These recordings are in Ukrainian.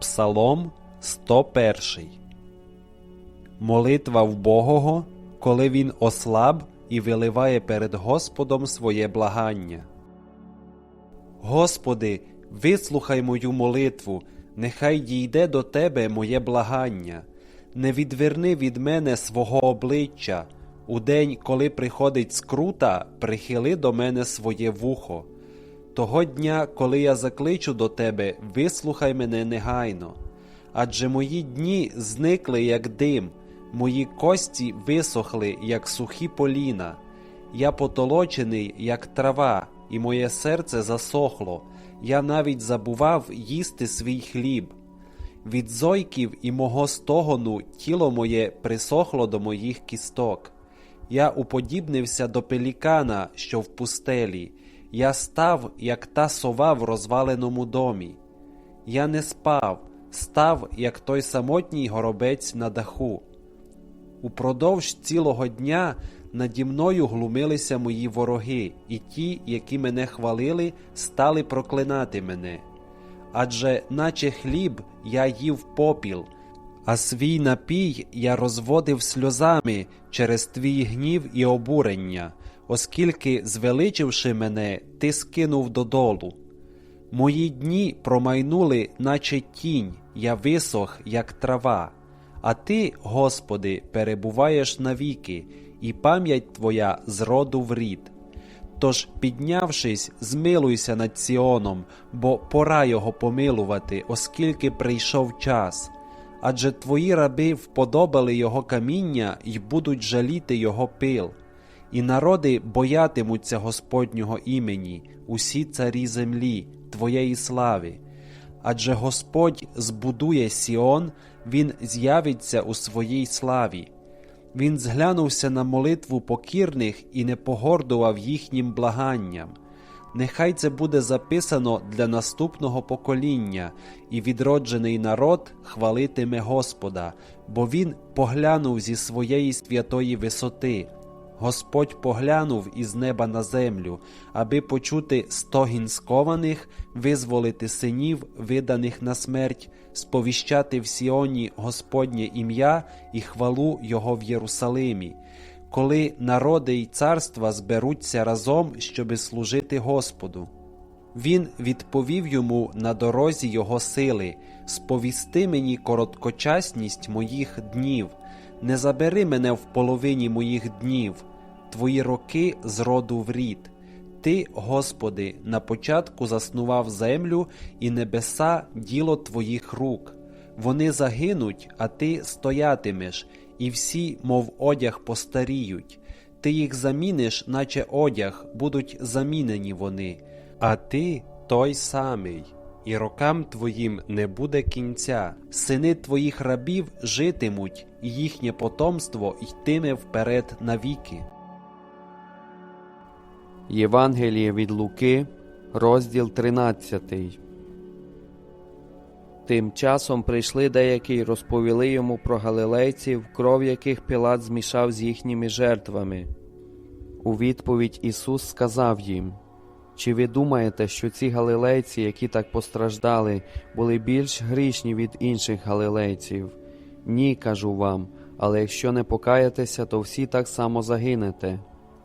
Псалом 101 Молитва вбогого, коли він ослаб і виливає перед Господом своє благання. Господи, вислухай мою молитву, нехай дійде до Тебе моє благання. Не відверни від мене свого обличчя. У день, коли приходить скрута, прихили до мене своє вухо. Того дня, коли я закличу до тебе, вислухай мене негайно. Адже мої дні зникли, як дим, мої кості висохли, як сухі поліна. Я потолочений, як трава, і моє серце засохло. Я навіть забував їсти свій хліб. Від зойків і мого стогону тіло моє присохло до моїх кісток. Я уподібнився до пелікана, що в пустелі. Я став, як та сова в розваленому домі. Я не спав, став, як той самотній горобець на даху. Упродовж цілого дня наді мною глумилися мої вороги, і ті, які мене хвалили, стали проклинати мене. Адже, наче хліб, я їв попіл, а свій напій я розводив сльозами через твій гнів і обурення, оскільки, звеличивши мене, ти скинув додолу. Мої дні промайнули, наче тінь, я висох, як трава. А ти, Господи, перебуваєш навіки, і пам'ять Твоя з роду в рід. Тож, піднявшись, змилуйся над Сіоном, бо пора його помилувати, оскільки прийшов час. Адже твої раби вподобали його каміння й будуть жаліти його пил. І народи боятимуться Господнього імені, усі царі землі, Твоєї слави. Адже Господь збудує Сіон, Він з'явиться у своїй славі. Він зглянувся на молитву покірних і не погордував їхнім благанням. Нехай це буде записано для наступного покоління, і відроджений народ хвалитиме Господа, бо Він поглянув зі своєї святої висоти. Господь поглянув із неба на землю, аби почути стогін скованих, визволити синів, виданих на смерть, сповіщати в Сіоні Господнє ім'я і хвалу Його в Єрусалимі, коли народи й царства зберуться разом, щоби служити Господу. Він відповів йому на дорозі його сили, сповісти мені короткочасність моїх днів, не забери мене в половині моїх днів, твої роки з роду в рід. Ти, Господи, на початку заснував землю і небеса діло твоїх рук. Вони загинуть, а ти стоятимеш, і всі, мов одяг, постаріють. Ти їх заміниш, наче одяг, будуть замінені вони, а ти той самий, і рокам твоїм не буде кінця. Сини твоїх рабів житимуть, і їхнє потомство йтиме вперед навіки. Євангеліє від Луки, розділ 13. Тим часом прийшли деякі й розповіли йому про галилейців, кров яких Пілат змішав з їхніми жертвами. У відповідь Ісус сказав їм: Чи ви думаєте, що ці галилейці, які так постраждали, були більш грішні від інших галилейців? Ні, кажу вам, але якщо не покаєтеся, то всі так само загинете.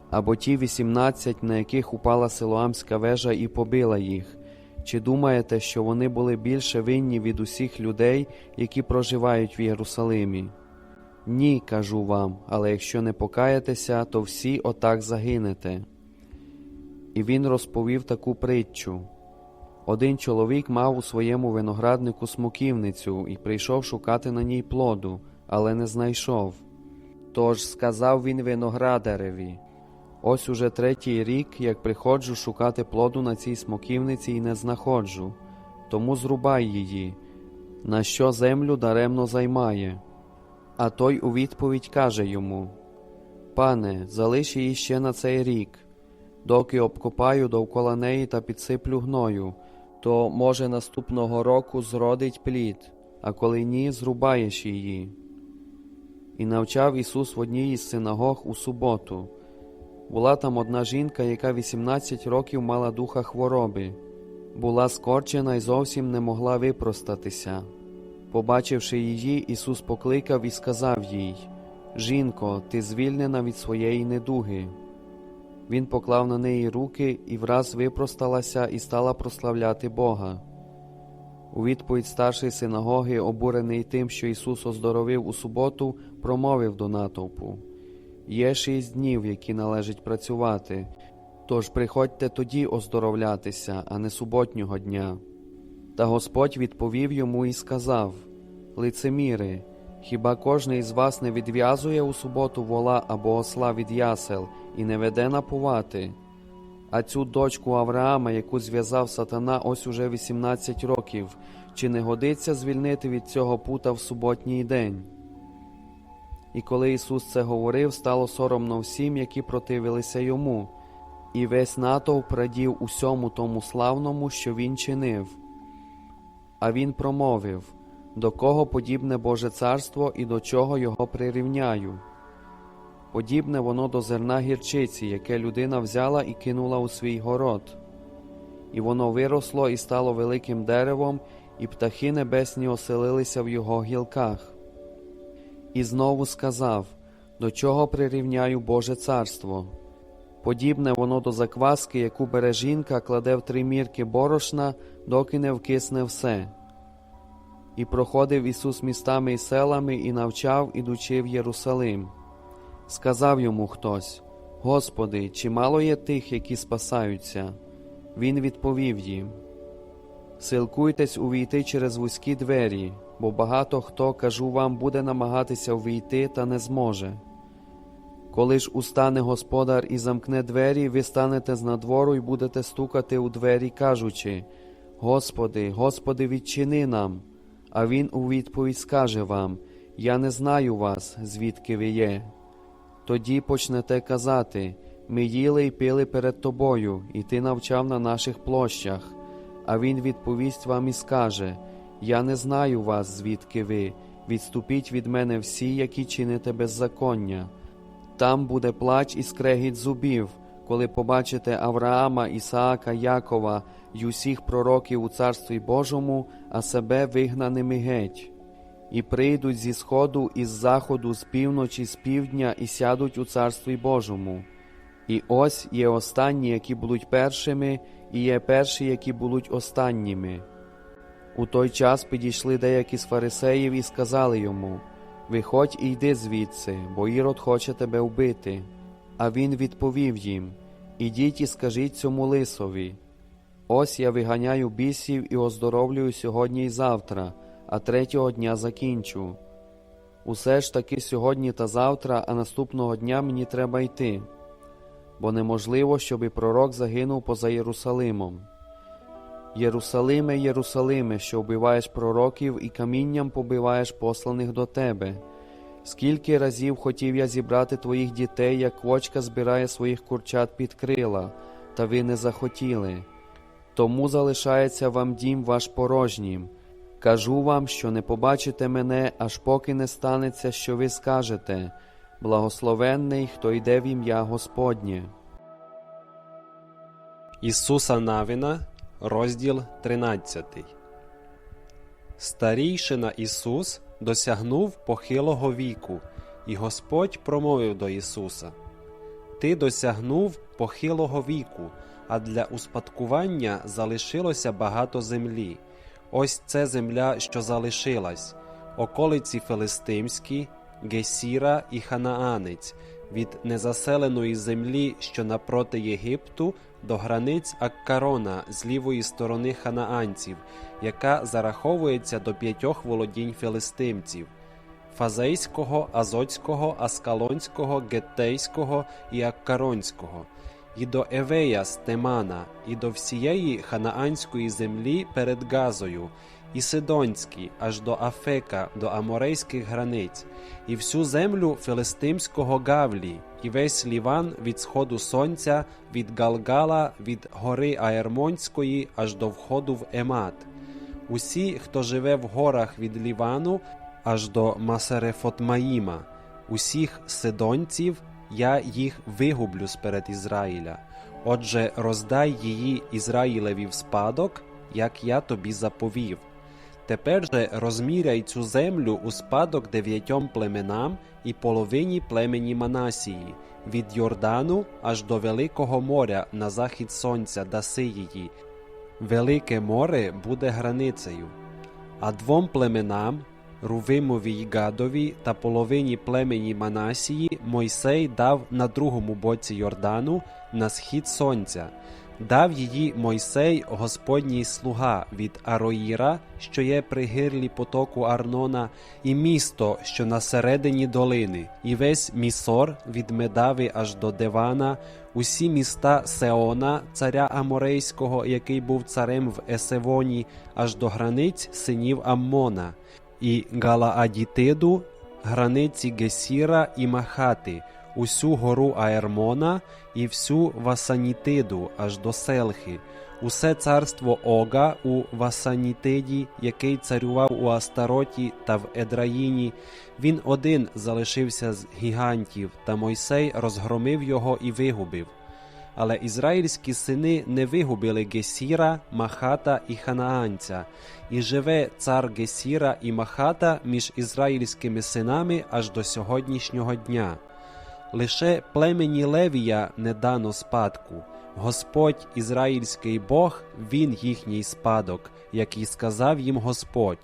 Або ті вісімнадцять, на яких упала Силоамська вежа і побила їх. Чи думаєте, що вони були більше винні від усіх людей, які проживають в Єрусалимі? Ні, кажу вам, але якщо не покаєтеся, то всі отак загинете. І він розповів таку притчу. Один чоловік мав у своєму винограднику смоківницю і прийшов шукати на ній плоду, але не знайшов. Тож сказав він виноградареві Ось уже третій рік, як приходжу шукати плоду на цій смоківниці і не знаходжу, тому зрубай її, на що землю даремно займає. А той у відповідь каже йому: Пане, залиш її ще на цей рік, доки обкопаю довкола неї та підсиплю гною, то, може, наступного року зродить плід, а коли ні, зрубаєш її. І навчав Ісус в одній із синагог у суботу. Була там одна жінка, яка 18 років мала духа хвороби, була скорчена і зовсім не могла випростатися. побачивши її, Ісус покликав і сказав їй: Жінко, ти звільнена від своєї недуги. Він поклав на неї руки і враз випросталася і стала прославляти Бога. У відповідь старший синагоги, обурений тим, що Ісус оздоровив у суботу, промовив до натовпу: Є шість днів, які належить працювати, тож приходьте тоді оздоровлятися, а не суботнього дня. Та Господь відповів йому і сказав: Лицеміри, хіба кожний із вас не відв'язує у суботу вола або осла від ясел і не веде напувати? А цю дочку Авраама, яку зв'язав сатана ось уже 18 років, чи не годиться звільнити від цього пута в суботній день? І коли Ісус це говорив, стало соромно всім, які противилися йому, і весь натовп радів усьому тому славному, що він чинив. А він промовив до кого подібне Боже царство і до чого його прирівняю. Подібне воно до зерна гірчиці, яке людина взяла і кинула у свій город. І воно виросло і стало великим деревом, і птахи небесні оселилися в його гілках. І знову сказав До чого прирівняю Боже царство? Подібне воно до закваски, яку бере жінка, кладе в три мірки борошна, доки не вкисне все. І проходив Ісус містами і селами, і навчав, ідучи в Єрусалим. Сказав йому хтось: Господи, чи мало є тих, які спасаються? Він відповів їм: Силкуйтесь увійти через вузькі двері, бо багато хто, кажу вам, буде намагатися увійти та не зможе. Коли ж устане господар і замкне двері, ви станете з надвору і будете стукати у двері, кажучи: Господи, Господи, відчини нам. А він у відповідь скаже вам: Я не знаю вас, звідки ви є. Тоді почнете казати: Ми їли й пили перед тобою, і ти навчав на наших площах. А він відповість вам і скаже: Я не знаю вас, звідки ви, відступіть від мене всі, які чините беззаконня. Там буде плач і скрегіт зубів, коли побачите Авраама, Ісаака, Якова й усіх пророків у Царстві Божому, а себе вигнаними геть. І прийдуть зі сходу, і з заходу, з півночі, з півдня, і сядуть у Царстві Божому. І ось є останні, які будуть першими, і є перші, які будуть останніми. У той час підійшли деякі з фарисеїв і сказали йому Виходь і йди звідси, бо Ірод хоче тебе вбити. А він відповів їм Ідіть і скажіть цьому лисові. Ось я виганяю бісів і оздоровлюю сьогодні і завтра, а третього дня закінчу. Усе ж таки сьогодні та завтра, а наступного дня мені треба йти, бо неможливо, щоб і пророк загинув поза Єрусалимом. Єрусалиме, Єрусалиме, що вбиваєш пророків і камінням побиваєш посланих до тебе. Скільки разів хотів я зібрати твоїх дітей, як квочка збирає своїх курчат під крила, та ви не захотіли. Тому залишається вам дім ваш порожнім. Кажу вам, що не побачите мене, аж поки не станеться, що ви скажете благословенний, хто йде в ім'я Господнє. Ісуса Навіна, розділ 13. Старійшина Ісус досягнув похилого віку, і Господь промовив до Ісуса: Ти досягнув похилого віку, а для успадкування залишилося багато землі. Ось це земля, що залишилась, околиці Филистимські, Гесіра і Ханаанець, від незаселеної землі, що напроти Єгипту, до границь Аккарона з лівої сторони ханаанців, яка зараховується до п'ятьох володінь філистимців. Фазейського, Азоцького, Аскалонського, Геттейського і Аккаронського, і до Евея з Темана, і до всієї ханаанської землі перед Газою, і Сидонські, аж до Афека, до Аморейських границь, і всю землю филистимського Гавлі, і весь Ліван від сходу сонця, від Галгала, від гори Аермонської аж до входу в Емат. Усі, хто живе в горах від Лівану аж до Масерефотмаїма, усіх сидонців, я їх вигублю сперед Ізраїля. Отже, роздай її Ізраїлеві в спадок, як я тобі заповів. Тепер же розміряй цю землю у спадок дев'ятьом племенам і половині племені Манасії, від Йордану аж до Великого моря на захід сонця Дасиїї. Велике море буде границею. А двом племенам Рувимові й Гадові та половині племені Манасії Мойсей дав на другому боці Йордану на схід сонця. Дав її Мойсей Господній слуга від Ароїра, що є при гирлі потоку Арнона, і місто, що на середині долини, і весь місор від Медави аж до Девана, усі міста Сеона, царя Аморейського, який був царем в Есевоні, аж до границь синів Аммона, і Галаадітиду, границі Гесіра і Махати, усю гору Аермона і всю Васанітиду аж до Селхи, усе царство Ога у Васанітиді, який царював у Астароті та в Едраїні. Він один залишився з гігантів, та Мойсей розгромив його і вигубив. Але ізраїльські сини не вигубили Гесіра, Махата і Ханаанця, і живе цар Гесіра і Махата між ізраїльськими синами аж до сьогоднішнього дня. Лише племені Левія не дано спадку. Господь ізраїльський Бог, він їхній спадок, як і сказав їм Господь.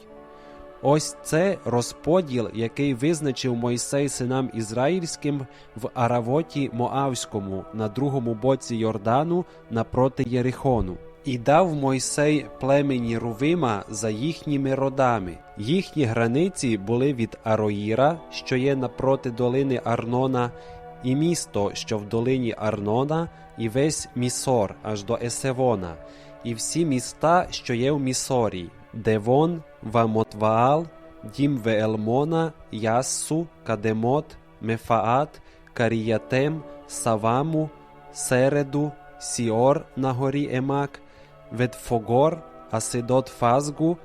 Ось це розподіл, який визначив Мойсей синам ізраїльським в Аравоті Моавському на другому боці Йордану напроти Єрихону. І дав Мойсей племені Рувима за їхніми родами. Їхні границі були від Ароїра, що є напроти долини Арнона, і місто, що в долині Арнона, і весь Місор аж до Есевона, і всі міста, що є в Місорі, Девон, Вамотваал, Дім Веелмона, Яссу, Кадемот, Мефаат, Каріятем, Саваму, Середу, Сіор на горі Емак, Ветфогор, Асидот Фазгу,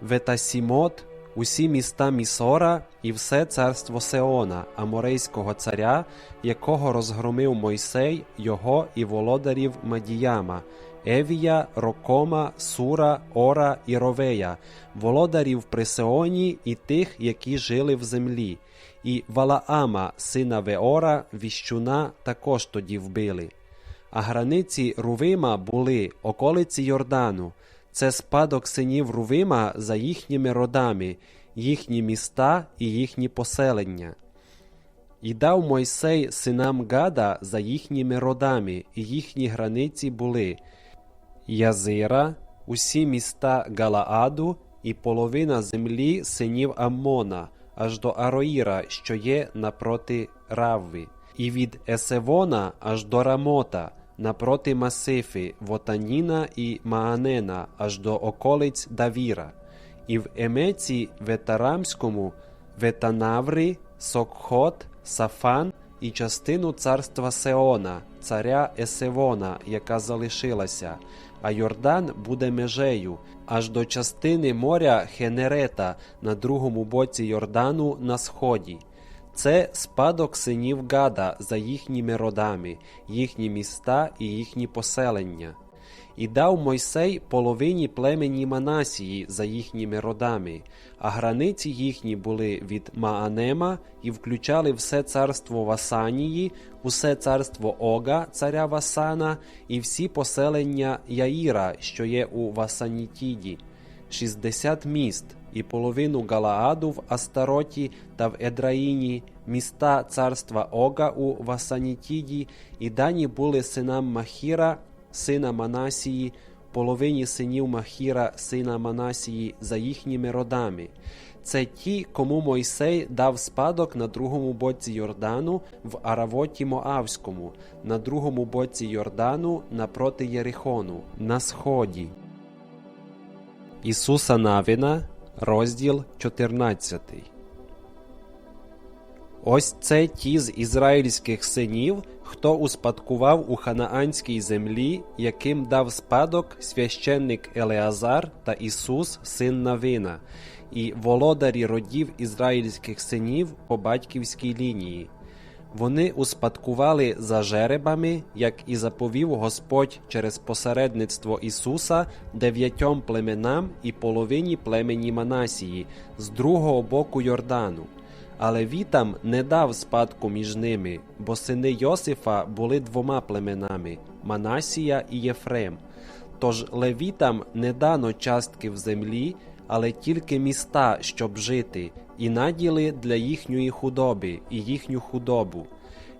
Ветасімот, усі міста Місора і все царство Сеона, Аморейського царя, якого розгромив Мойсей, його і володарів Мадіяма, Евія, Рокома, Сура, Ора і Ровея, володарів при Сеоні і тих, які жили в землі, і Валаама, сина Веора, віщуна, також тоді вбили. А границі Рувима були околиці Йордану. Це спадок синів Рувима за їхніми родами, їхні міста і їхні поселення. І дав Мойсей синам Гада за їхніми родами, і їхні границі були Язира, усі міста Галааду і половина землі синів Аммона, аж до Ароїра, що є напроти Равви, і від Есевона аж до Рамота, напроти Масифи, Вотаніна і Маанена, аж до околиць Давіра, і в Емеці Ветарамському, Ветанаври, Сокхот, Сафан і частину царства Сеона, царя Есевона, яка залишилася, а Йордан буде межею, аж до частини моря Хенерета на другому боці Йордану на сході. Це спадок синів Гада за їхніми родами, їхні міста і їхні поселення. І дав Мойсей половині племені Манасії за їхніми родами, а границі їхні були від Маанема і включали все царство Васанії, усе царство Ога, царя Васана, і всі поселення Яїра, що є у Васанітіді, 60 міст, і половину Галааду в Астароті та в Едраїні, міста царства Ога у Васанітіді, і дані були синам Махіра, сина Манасії, половині синів Махіра, сина Манасії, за їхніми родами. Це ті, кому Мойсей дав спадок на другому боці Йордану в Аравоті Моавському, на другому боці Йордану напроти Єрихону, на сході. Ісуса Навіна, розділ 14. Ось це ті з ізраїльських синів, хто успадкував у ханаанській землі, яким дав спадок священник Елеазар та Ісус, син Навина, і володарі родів ізраїльських синів по батьківській лінії. Вони успадкували за жеребами, як і заповів Господь через посередництво Ісуса дев'ятьом племенам і половині племені Манасії з другого боку Йордану. Але Вітам не дав спадку між ними, бо сини Йосифа були двома племенами Манасія і Єфрем. Тож левітам не дано частки в землі, але тільки міста, щоб жити, і наділи для їхньої худоби і їхню худобу.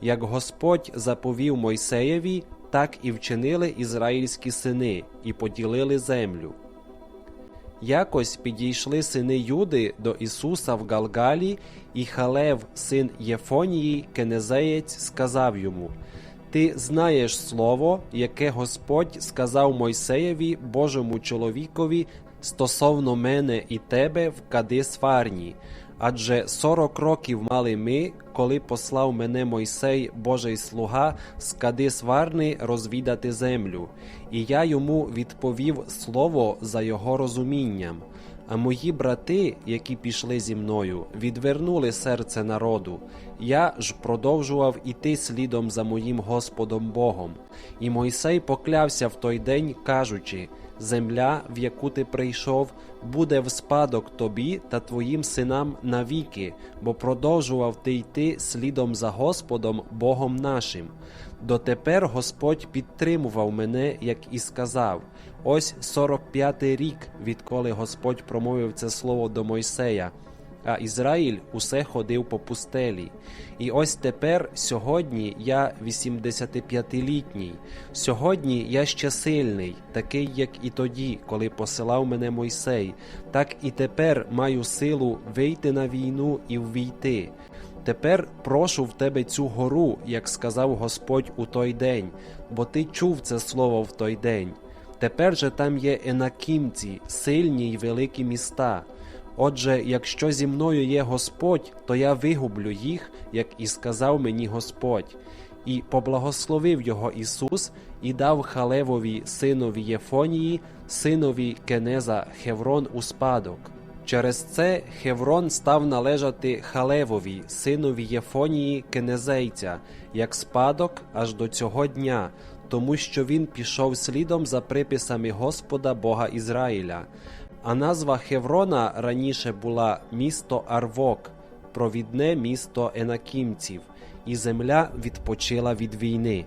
Як Господь заповів Мойсеєві, так і вчинили ізраїльські сини, і поділили землю. Якось підійшли сини Юди до Ісуса в Галгалі, і Халев, син Єфонії, кенезеєць, сказав йому: Ти знаєш слово, яке Господь сказав Мойсеєві, Божому чоловікові, стосовно мене і тебе в Кадисфарні. Адже сорок років мали ми, коли послав мене Мойсей, Божий слуга, з Кадисварни розвідати землю, і я йому відповів слово за його розумінням. А мої брати, які пішли зі мною, відвернули серце народу. Я ж продовжував іти слідом за моїм Господом Богом. І Мойсей поклявся в той день, кажучи: Земля, в яку ти прийшов, буде в спадок тобі та твоїм синам навіки, бо продовжував ти йти слідом за Господом Богом нашим. Дотепер Господь підтримував мене, як і сказав. Ось 45-й рік, відколи Господь промовив це слово до Мойсея. А Ізраїль усе ходив по пустелі. І ось тепер, сьогодні, я 85-літній. Сьогодні я ще сильний, такий, як і тоді, коли посилав мене Мойсей, так і тепер маю силу вийти на війну і ввійти. Тепер прошу в тебе цю гору, як сказав Господь у той день, бо ти чув це слово в той день. Тепер же там є енакімці, сильні й великі міста. Отже, якщо зі мною є Господь, то я вигублю їх, як і сказав мені Господь. І поблагословив його Ісус і дав Халевові синові Єфонії, синові Кенеза Хеврон у спадок. Через це Хеврон став належати Халевові, синові Єфонії Кенезейця, як спадок аж до цього дня, тому що він пішов слідом за приписами Господа Бога Ізраїля. А назва Хеврона раніше була місто Арвок, провідне місто енакімців, і земля відпочила від війни.